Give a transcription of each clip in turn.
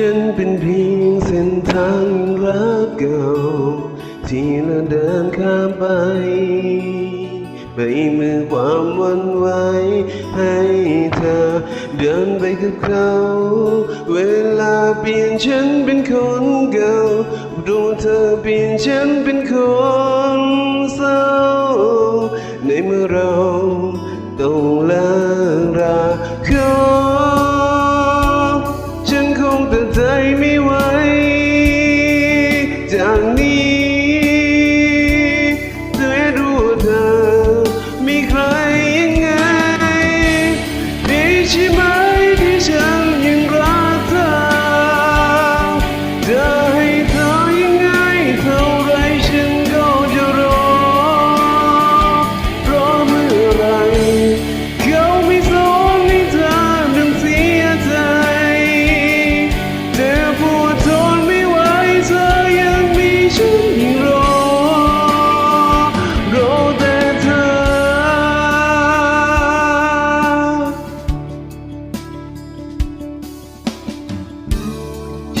ฉันเป็นเพียงเส้นทางรักเก่า ที่เราเดินข้ามไป ไม่มือความวันไหวให้เธอ เดินไปกับเขา เวลาเปลี่ยนฉันเป็นคนเก่าดูเธอเปลี่ยนฉันเป็นคนเศร้า ในเมื่อเรา 你。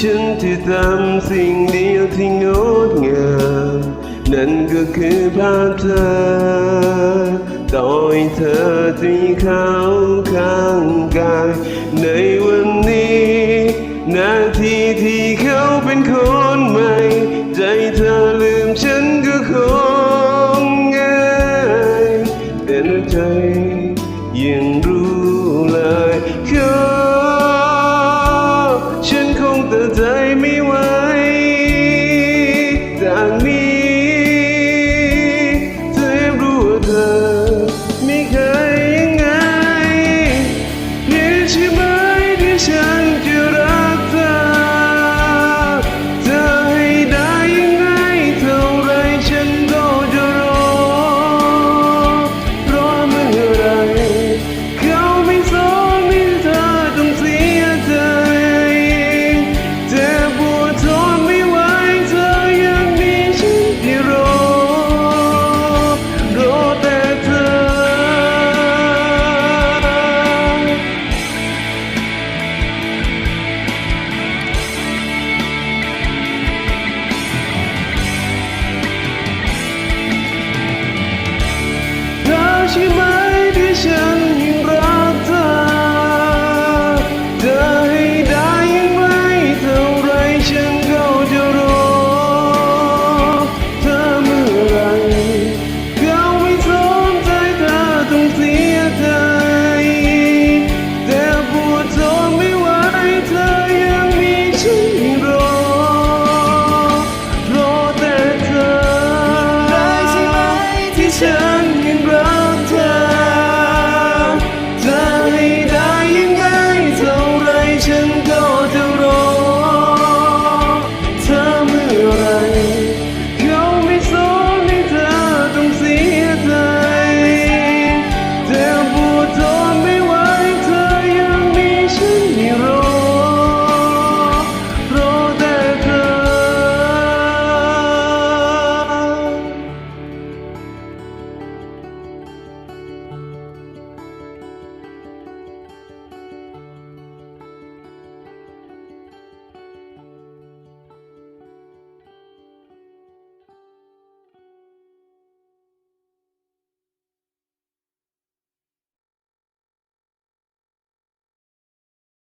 ฉันที่ทำสิ่งเดียวที่งดงามนั่นก็คือภาพเธอต่อให้เธอที่เขาข้างกายในวันนี้ นาทีที่เขาเป็นคน งตั